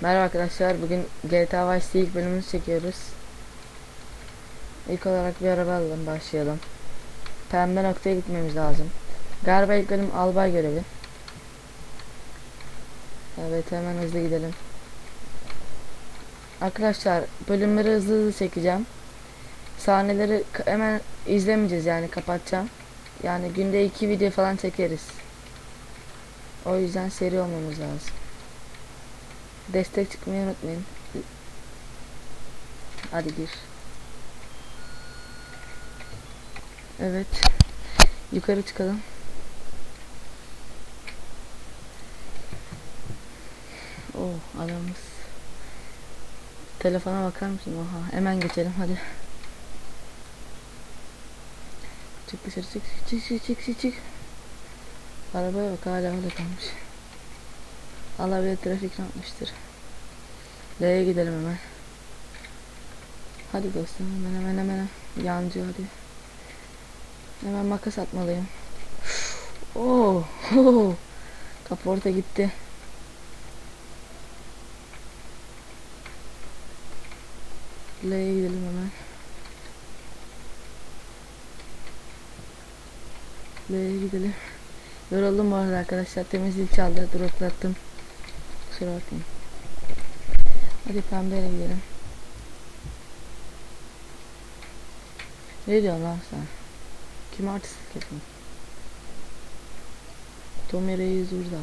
Merhaba arkadaşlar. Bugün GTA Vice City ilk bölümünü çekiyoruz. İlk olarak bir araba alalım başlayalım. Pembe noktaya gitmemiz lazım. Galiba ilk bölüm albay görevi. Evet hemen hızlı gidelim. Arkadaşlar bölümleri hızlı hızlı çekeceğim. Sahneleri hemen izlemeyeceğiz yani kapatacağım. Yani günde iki video falan çekeriz. O yüzden seri olmamız lazım. Destek çıkmayı unutmayın. Hadi gir. Evet. Yukarı çıkalım. Oh adamız. Telefona bakar mısın? Oha hemen geçelim hadi. Çık dışarı çık çık çık çık çık. Arabaya bak hala öyle kalmış. Allah bilir trafik yapmıştır. L'ye gidelim hemen. Hadi dostum hemen hemen hemen. Yancı hadi. Hemen makas atmalıyım. Oo, oh, kaporta gitti. L'ye gidelim hemen. L'ye gidelim. Yoruldum bu arada arkadaşlar. Temizlik çaldı. Droplattım. Kusura bakmayın. Hadi pembeyle gidelim. Ne diyorsun lan sen? Kim artistlik yapın? Tommy Reis burada.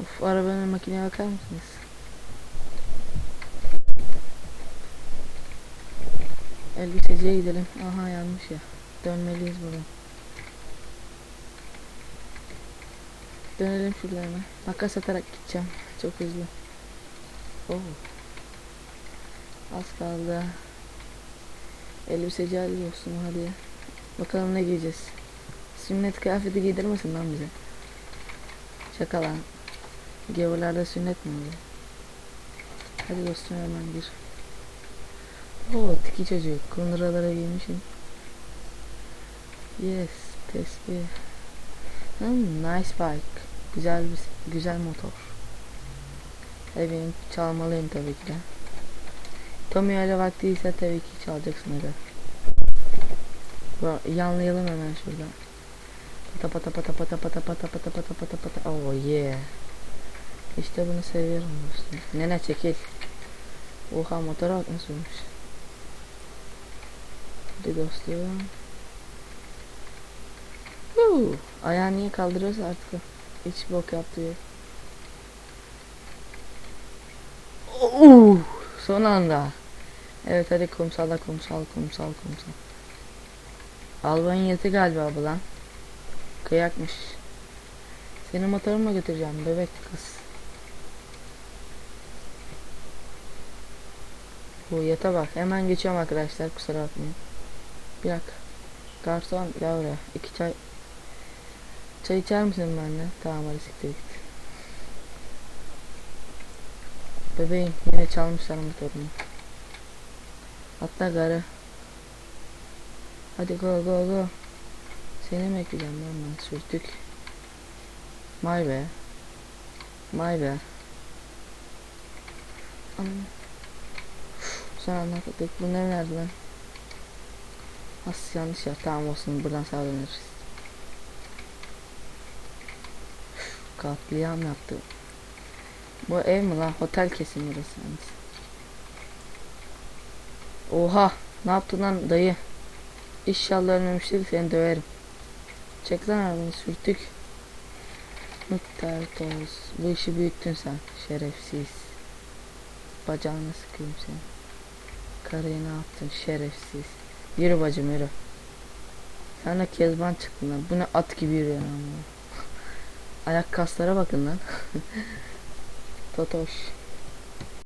Of arabanın makineye bakar mısınız? Elbiseciye gidelim. Aha yanlış ya. Dönmeliyiz buradan. Dönelim hemen. Makas atarak gideceğim. Çok hızlı. Oo. Az kaldı. Elbiseci Ali olsun hadi. Bakalım ne giyeceğiz. Sünnet kıyafeti giydirmesin lan bize. Şaka lan. Gavurlarda sünnet mi oluyor? Hadi dostum hemen gir. Oo tiki çocuk. Kunduralara giymişim. Yes. Tespih. Hmm, nice bike. Güzel bir güzel motor. Tabii benim çalmalıyım tabii ki de. Tommy öyle vaktiyse tabii ki çalacaksın. Bu- Yanlayalım hemen şurada. Pata pata pata pata pata pata pata pata pata pata. Oh yeah. İşte bunu seviyorum dostum. Nene çekil. Oha motora bak nasıl olmuş. Hadi dostum. Huu. Ayağı niye kaldırıyorsa artık. Hiç bok yok. Oo, son anda. Evet hadi kumsala kumsal kumsal kumsal. Albanya'nın yeti galiba bu lan. Kıyakmış. Seni motorumla götüreceğim bebek kız. Bu yata bak. Hemen geçiyorum arkadaşlar kusura bakmayın. Bir dakika. Garson gel oraya. İki çay. Çay içer misin benimle? Tamam hadi siktir git. Bebeğim yine çalmışlar motorunu. Atla garı. Hadi go go go. Seni mi ekleyeceğim lan ben sürtük. May be. May be. Son anlattık. Bu ne nerede lan? As yanlış ya. Tamam olsun buradan sağa döneriz. Katliam yaptı. Bu ev mi lan? Otel kesin burası. Oha! Ne yaptın lan dayı? İnşallah ölmemiştir seni döverim. Çek lan arabanı sürtük. Miktar toz. Bu işi büyüttün sen. Şerefsiz. Bacağına sıkayım seni. Karıya ne yaptın? Şerefsiz. Yürü bacım yürü. Sen de kezban çıktın lan. Bu ne at gibi yürüyor ama. Ayak kaslara bakın lan. Totoş.